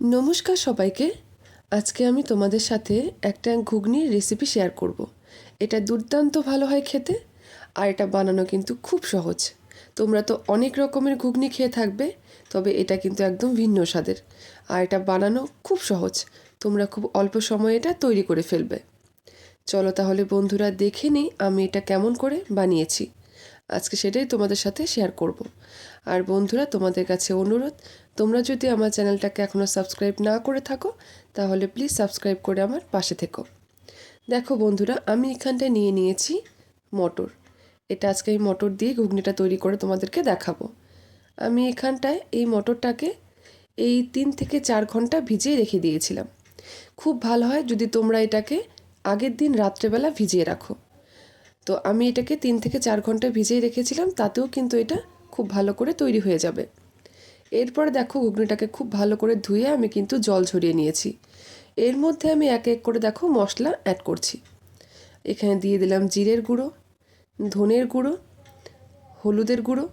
নমস্কার সবাইকে। আজকে আমি তোমাদের সাথে একটা ঘুগনির রেসিপি শেয়ার করব। এটা দুর্দান্ত ভালো হয় খেতে আর এটা বানানো কিন্তু খুব সহজ। তোমরা তো অনেক রকমের ঘুগনি খেয়ে থাকবে, তবে এটা কিন্তু একদম ভিন্ন স্বাদের। আর এটা বানানো খুব সহজ। তোমরা খুব অল্প সময়ে এটা তৈরি করে ফেলবে। চলো তাহলে বন্ধুরা দেখে নিই আমি এটা কেমন করে বানিয়েছি। আজকে সেটাই তোমাদের সাথে শেয়ার করব। আর বন্ধুরা, তোমাদের কাছে অনুরোধ, তোমরা যদি আমার চ্যানেলটাকে এখনও সাবস্ক্রাইব না করে থাকো, তাহলে প্লিজ সাবস্ক্রাইব করে আমার পাশে থেকো। দেখো বন্ধুরা, আমি এখানটায় নিয়ে নিয়েছি মটর। এটা আজকে এই মটর দিয়ে ঘুগনিটা তৈরি করে তোমাদেরকে দেখাবো। আমি এখানটায় এই মটরটাকে এই তিন থেকে চার ঘণ্টা ভিজিয়ে রেখে দিয়েছিলাম। খুব ভালো হয় যদি তোমরা এটাকে আগের দিন রাত্রেবেলা ভিজিয়ে রাখো। তো আমি এটাকে তিন থেকে চার ঘণ্টা ভিজিয়ে রেখেছিলাম, তাতেও কিন্তু এটা খুব ভালো করে তৈরি হয়ে যাবে। এরপর দেখো ঘুগনিটাকে খুব ভালো করে ধুয়ে আমি কিন্তু জল ঝরিয়ে নিয়েছি। এর মধ্যে আমি এক এক করে দেখো মশলা অ্যাড করছি। এখানে দিয়ে দিলাম জিরের গুঁড়ো, ধনের গুঁড়ো, হলুদের গুঁড়ো।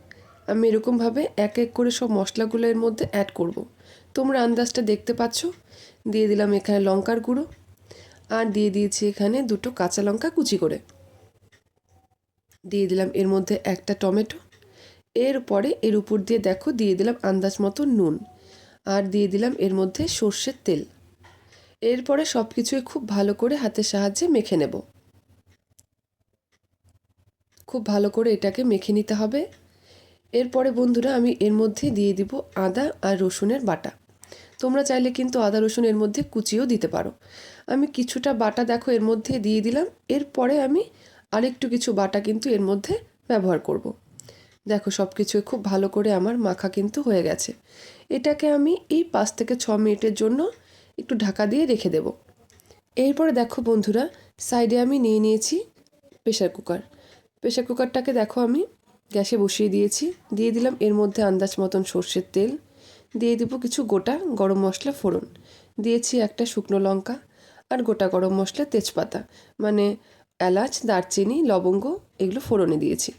আমি এরকমভাবে এক এক করে সব মশলাগুলো এর মধ্যে অ্যাড করব। তোমরা আন্দাজটা দেখতে পাচ্ছ? দিয়ে দিলাম এখানে লঙ্কার গুঁড়ো। আর দিয়ে দিয়েছি এখানে দুটো কাঁচা লঙ্কা কুচি করে। দিয়ে দিলাম এর মধ্যে একটা টমেটো। এরপরে এর উপর দিয়ে দেখো দিয়ে দিলাম আন্দাজ মতো নুন আর দিয়ে দিলাম এর মধ্যে সর্ষের তেল। এরপরে সব কিছুই খুব ভালো করে হাতের সাহায্যে মেখে নেব। খুব ভালো করে এটাকে মেখে নিতে হবে। এরপরে বন্ধুরা আমি এর মধ্যে দিয়ে দিব আদা আর রসুনের বাটা। তোমরা চাইলে কিন্তু আদা, রসুন এর মধ্যে কুচিও দিতে পারো। আমি কিছুটা বাটা দেখো এর মধ্যে দিয়ে দিলাম। এরপরে আমি আরেকটু কিছু বাটা কিন্তু এর মধ্যে ব্যবহার করব। দেখো সব কিছুই খুব ভালো করে আমার মাখা কিন্তু হয়ে গেছে। এটাকে আমি এই পাঁচ থেকে ছ মিনিটের জন্য একটু ঢাকা দিয়ে রেখে দেব। এরপরে দেখো বন্ধুরা, সাইডে আমি নিয়ে নিয়েছি প্রেশার কুকার। প্রেশার কুকারটাকে দেখো আমি গ্যাসে বসিয়ে দিয়েছি। দিয়ে দিলাম এর মধ্যে আন্দাজ মতন সর্ষের তেল। দিয়ে দিব কিছু গোটা গরম মশলা ফোড়ন। দিয়েছি একটা শুকনো লঙ্কা আর গোটা গরম মশলা তেজপাতা। মানে এলাচ, দারচিনি, লবঙ্গ এগুলো ফোড়নে দিয়েছি।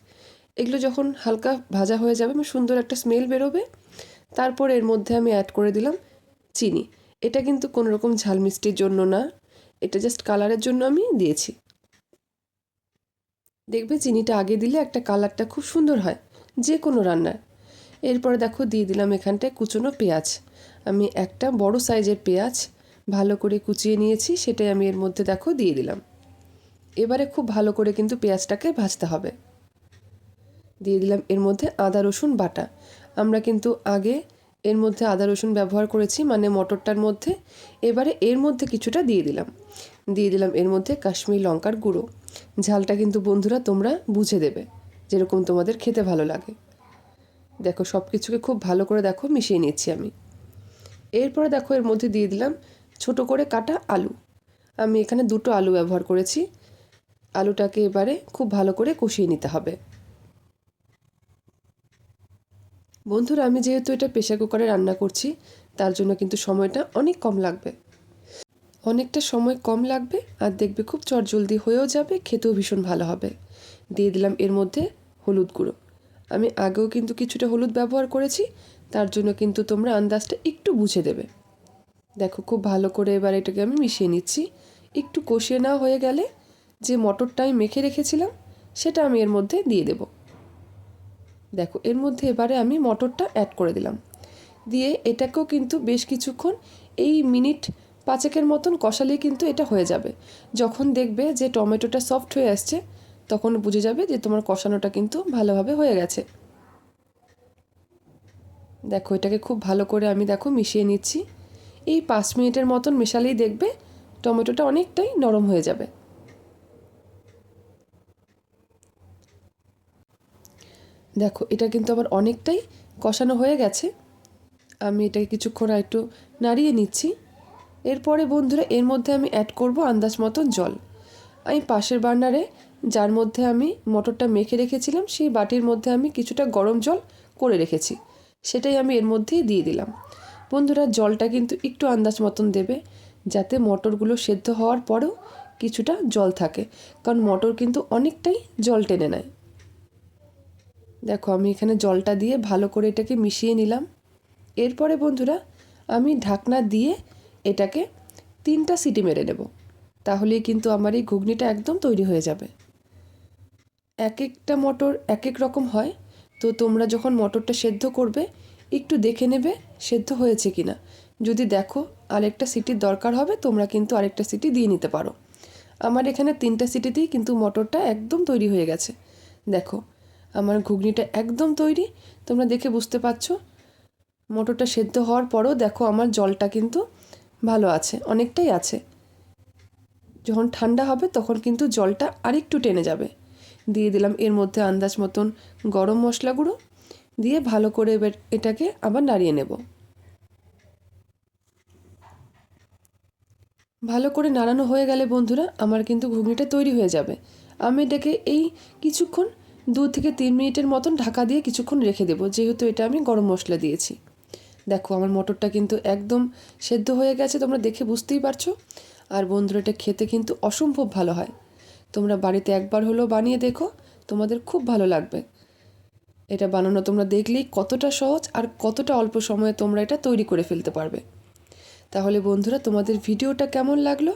এগুলো যখন হালকা ভাজা হয়ে যাবে আমি সুন্দর একটা স্মেল বেরোবে, তারপর এর মধ্যে আমি অ্যাড করে দিলাম চিনি। এটা কিন্তু কোনো রকম ঝাল মিষ্টির জন্য না, এটা জাস্ট কালারের জন্য আমি দিয়েছি। দেখবে চিনিটা আগে দিলে একটা কালারটা খুব সুন্দর হয় যে কোনো রান্নায় এরপরে দেখো দিয়ে দিলাম এখানটায় কুচনো পেঁয়াজ। আমি একটা বড় সাইজের পেঁয়াজ ভালো করে কুচিয়ে নিয়েছি, সেটাই আমি এর মধ্যে দেখো দিয়ে দিলাম। এবারে খুব ভালো করে কিন্তু পেঁয়াজটাকে ভাজতে হবে। দিয়ে দিলাম এর মধ্যে আদা, রসুন, বাটা। আমরা কিন্তু আগে এর মধ্যে আদা, রসুন ব্যবহার করেছি মানে মটরটার মধ্যে। এবারে এর মধ্যে কিছুটা দিয়ে দিলাম। দিয়ে দিলাম এর মধ্যে কাশ্মীর লঙ্কার গুঁড়ো। ঝালটা কিন্তু বন্ধুরা তোমরা বুঝে দেবে, যেরকম তোমাদের খেতে ভালো লাগে। দেখো সব কিছুকে খুব ভালো করে দেখো, মিশিয়ে নিচ্ছি আমি। এরপরে দেখো এর মধ্যে দিয়ে দিলাম ছোট করে কাটা আলু। আমি এখানে দুটো আলু ব্যবহার করেছি। আলুটাকে এবারে খুব ভালো করে কষিয়ে নিতে হবে। বন্ধুরা, আমি যেহেতু এটা প্রেশার কুকারে রান্না করছি, তার জন্য কিন্তু সময়টা অনেক কম লাগবে। অনেকটা সময় কম লাগবে আর দেখবে খুব চটজলদি হয়েও যাবে, খেতেও ভীষণ ভালো হবে। দিয়ে দিলাম এর মধ্যে হলুদ গুঁড়ো। আমি আগেও কিন্তু কিছুটা হলুদ ব্যবহার করেছি, তার জন্য কিন্তু তোমরা আন্দাজটা একটু বুঝে দেবে। দেখো, খুব ভালো করে এবার এটাকে আমি মিশিয়ে নিচ্ছি। একটু কষিয়ে নেওয়া হয়ে গেলে যে মটরটা আমি মেখে রেখেছিলাম, সেটা আমি এর মধ্যে দিয়ে দেব। দেখো, এর মধ্যে এবারে আমি মটরটা অ্যাড করে দিলাম। দিয়ে এটাকেও কিন্তু বেশ কিছুক্ষণ এই মিনিট পাঁচেকের মতন কষালেই কিন্তু এটা হয়ে যাবে। যখন দেখবে যে টমেটোটা সফট হয়ে আসছে, তখন বুঝে যাবে যে তোমার কষানোটা কিন্তু ভালোভাবে হয়ে গেছে। দেখো, এটাকে খুব ভালো করে আমি দেখো মিশিয়ে নিচ্ছি। এই পাঁচ মিনিটের মতন মেশালেই দেখবে টমেটোটা অনেকটাই নরম হয়ে যাবে। দেখো, এটা কিন্তু আবার অনেকটাই কষানো হয়ে গেছে। আমি এটাকে কিছুক্ষণ একটু নাড়িয়ে নিচ্ছি। এরপরে বন্ধুরা, এর মধ্যে আমি অ্যাড করব আন্দাজ মতন জল। আমি পাশের বার্নারে যার মধ্যে আমি মটরটা মেখে রেখেছিলাম, সেই বাটির মধ্যে আমি কিছুটা গরম জল করে রেখেছি। সেটাই আমি এর মধ্যেই দিয়ে দিলাম। বন্ধুরা, জলটা কিন্তু একটু আন্দাজ মতন দেবে, যাতে মটরগুলো সেদ্ধ হওয়ার পরেও কিছুটা জল থাকে। কারণ মটর কিন্তু অনেকটাই জল টেনে নেয়। দেখো, আমি এখানে জলটা দিয়ে ভালো করে এটাকে মিশিয়ে নিলাম। এরপরে বন্ধুরা, আমি ঢাকনা দিয়ে এটাকে তিনটা সিটি মেরে নেব। তাহলেই কিন্তু আমার এই ঘুগনিটা একদম তৈরি হয়ে যাবে। এক একটা মটর এক এক রকম হয়। তো তোমরা যখন মটরটা সেদ্ধ করবে, একটু দেখে নেবে সেদ্ধ হয়েছে কি না যদি দেখো আরেকটা সিটির দরকার হবে, তোমরা কিন্তু আরেকটা সিটি দিয়ে নিতে পারো। আমার এখানে তিনটা সিটিতেই কিন্তু মটরটা একদম তৈরি হয়ে গেছে। দেখো আমার ঘুগনিটা একদম তৈরি, তোমরা দেখে বুঝতে পারছ। মোটরটা সেদ্ধ হওয়ার পরও দেখো আমার জলটা কিন্তু ভালো আছে, অনেকটাই আছে। যখন ঠান্ডা হবে তখন কিন্তু জলটা আরেকটু টেনে যাবে। দিয়ে দিলাম এর মধ্যে আন্দাজ মতন গরম মশলা গুঁড়ো, দিয়ে ভালো করে এবার এটাকে আবার নাড়িয়ে নেব। ভালো করে নাড়ানো হয়ে গেলে বন্ধুরা, আমার কিন্তু ঘুগনিটা তৈরি হয়ে যাবে। আমি এটাকে এই কিছুক্ষণ দু থেকে তিন মিনিটের মতন ঢাকা দিয়ে কিছুক্ষণ রেখে দেবো। যেহেতু এটা আমি গরম মশলা দিয়েছি। দেখো, আমার মটরটা কিন্তু একদম সেদ্ধ হয়ে গেছে, তোমরা দেখে বুঝতেই পারছ। আর বন্ধুরা, এটা খেতে কিন্তু অসম্ভব ভালো হয়। তোমরা বাড়িতে একবার হলেও বানিয়ে দেখো, তোমাদের খুব ভালো লাগবে। এটা বানানো তোমরা দেখলেই কতটা সহজ আর কতটা অল্প সময়ে তোমরা এটা তৈরি করে ফেলতে পারবে। তাহলে বন্ধুরা, তোমাদের ভিডিওটা কেমন লাগল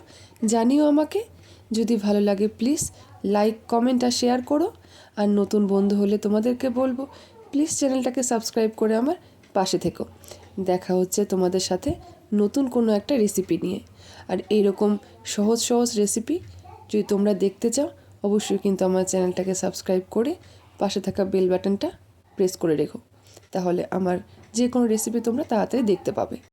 জানিও আমাকে। যদি ভালো লাগে, প্লিজ লাইক, কমেন্ট আর শেয়ার করো। আর নতুন বন্ধু হলে তোমাদেরকে বলব প্লিজ চ্যানেলটাকে সাবস্ক্রাইব করে আমার পাশে থেকো। দেখা হচ্ছে তোমাদের সাথে নতুন কোনো একটা রেসিপি নিয়ে। আর এইরকম সহজ সহজ রেসিপি যদি তোমরা দেখতে চাও, অবশ্যই কিন্তু আমার চ্যানেলটাকে সাবস্ক্রাইব করে পাশে থাকা বেল বাটনটা প্রেস করে রেখো। তাহলে আমার যে কোনো রেসিপি তোমরা তাড়াতাড়ি দেখতে পাবে।